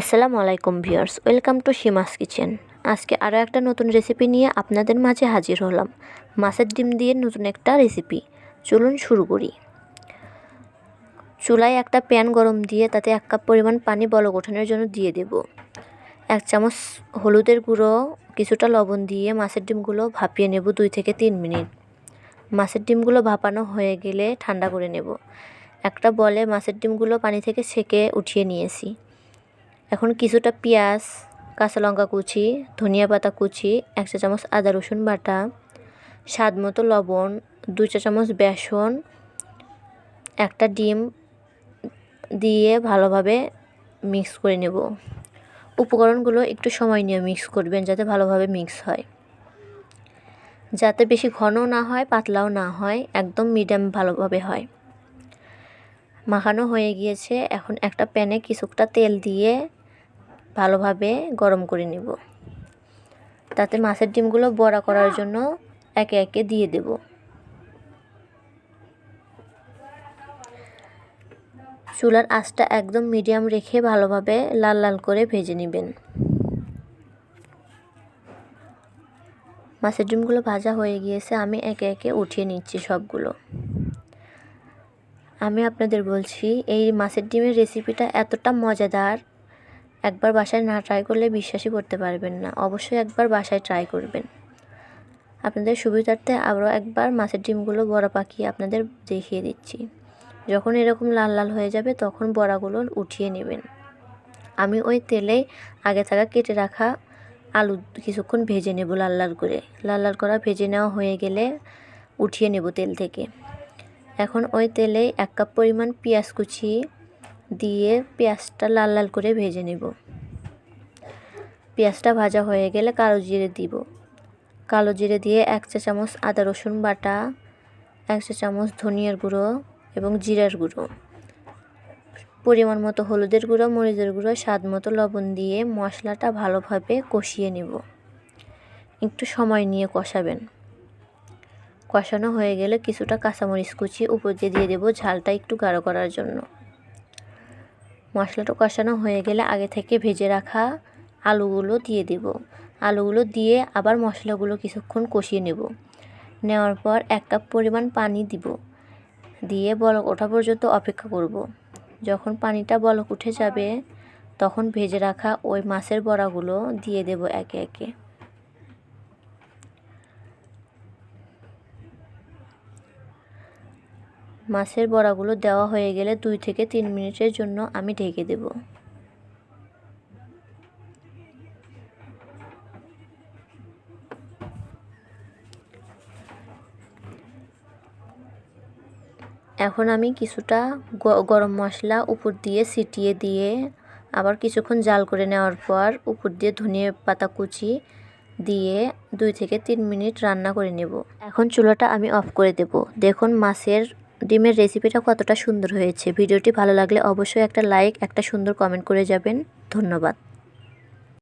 আসসালামু আলাইকুম viewers, welcome to Seema's kitchen. আজকে আরও একটা নতুন রেসিপি নিয়ে আপনাদের মাঝে হাজির হলাম। মাছের ডিম দিয়ে নতুন একটা রেসিপি। চলুন শুরু করি। চুলায় একটা প্যান গরম দিয়ে তাতে এক কাপ পরিমাণ পানি বল গঠনের জন্য দিয়ে দেব। এক চামচ হলুদের গুঁড়ো, কিছুটা লবণ দিয়ে মাছের ডিমগুলো ভাপিয়ে নেব দুই থেকে তিন মিনিট। মাছের ডিমগুলো ভাপানো হয়ে গেলে ঠান্ডা করে নেব। একটা বলে মাছের ডিমগুলো পানি থেকে ছেঁকে উঠিয়ে নিয়েছি। এখন কিছুটা পেঁয়াজ, কাঁচা লঙ্কা কুচি, ধনিয়া পাতা কুচি, এক চা চামচ আদা রসুন বাটা, স্বাদ মতো লবণ দুই চা চামচ বেসন, একটা ডিম দিয়ে ভালোভাবে মিক্স করে নেব। উপকরণগুলো একটু সময় নিয়ে মিক্স করবেন যাতে ভালোভাবে মিক্স হয়। যাতে বেশি ঘনও না হয়, পাতলাও না হয়, একদম মিডিয়াম ভালোভাবে হয়। মাখানো হয়ে গিয়েছে। এখন একটা প্যানে কিছুটা তেল দিয়ে ভালোভাবে গরম করে নিব। তাতে মাছের ডিমগুলো বড়া করার জন্য একে একে দিয়ে দেব। চুলার আঁচটা একদম মিডিয়াম রেখে ভালোভাবে লাল লাল করে ভেজে নেবেন। মাছের ডিমগুলো ভাজা হয়ে গিয়েছে, আমি একে একে উঠিয়ে নিচ্ছি সবগুলো। আমি আপনাদের বলছি, এই মাছের ডিমের রেসিপিটা এতটা মজাদার একবার বাসায় না ট্রাই করলে বিশ্বাসই করতে পারবেন না। অবশ্যই একবার বাসায় ট্রাই করবেন। আপনাদের সুবিধার্থে আবারও একবার মাছের ডিমগুলো বড়া পাকিয়ে আপনাদের দেখিয়ে দিচ্ছি। যখন এরকম লাল লাল হয়ে যাবে, তখন বড়াগুলো উঠিয়ে নেবেন। আমি ওই তেলে আগে থাকা কেটে রাখা আলু কিছুক্ষণ ভেজে নেব লাল লাল করে। লাল লাল করা ভেজে নেওয়া হয়ে গেলে উঠিয়ে নেব তেল থেকে। এখন ওই তেলে এক কাপ পরিমাণ পেঁয়াজ কুচি দিয়ে পেঁয়াজটা লাল লাল করে ভেজে নেব। পেঁয়াজটা ভাজা হয়ে গেলে কালো জিরে দিব। কালো জিরে দিয়ে এক চা চামচ আদা, রসুন বাটা, এক চা চামচ ধনিয়ার গুঁড়ো এবং জিরার গুঁড়ো। পরিমাণ মতো হলুদের গুঁড়ো, মরিচের গুঁড়ো, স্বাদ মতো লবণ দিয়ে মশলাটা ভালোভাবে কষিয়ে নেব। একটু সময় নিয়ে কষাবেন। কষানো হয়ে গেলে কিছুটা কাঁচামরিচ কুচি উপর দিয়ে দিয়ে দেবো। ঝালটা একটু গাঢ় করার জন্য। মশলাটা কষানো হয়ে গেলে আগে থেকে ভেজে রাখা আলুগুলো দিয়ে দেব। আলুগুলো দিয়ে আবার মশলাগুলো কিছুক্ষণ কষিয়ে নেব। নেওয়ার পর এক কাপ পরিমাণ পানি দিব। দিয়ে বলক ওঠা পর্যন্ত অপেক্ষা করব। যখন পানিটা বলক উঠে যাবে, তখন ভেজে রাখা ওই মাছের বড়াগুলো দিয়ে দেব একে একে। মাছের বড়াগুলো দেওয়া হয়ে গেলে দুই থেকে তিন মিনিটের জন্য আমি ঢেকে দেব। এখন আমি কিছুটা গরম মশলা উপর দিয়ে ছিটিয়ে দিয়ে আবার কিছুক্ষণ জাল করে নেওয়ার পর উপর দিয়ে ধনিয়া পাতা কুচি দিয়ে দুই থেকে তিন মিনিট রান্না করে নেব। এখন চুলাটা আমি অফ করে দেব। দেখুন মাছের ডিমের রেসিপিটা কতটা সুন্দর হয়েছে। ভিডিওটি ভালো লাগলে অবশ্যই একটা লাইক, একটা সুন্দর কমেন্ট করে যাবেন। ধন্যবাদ।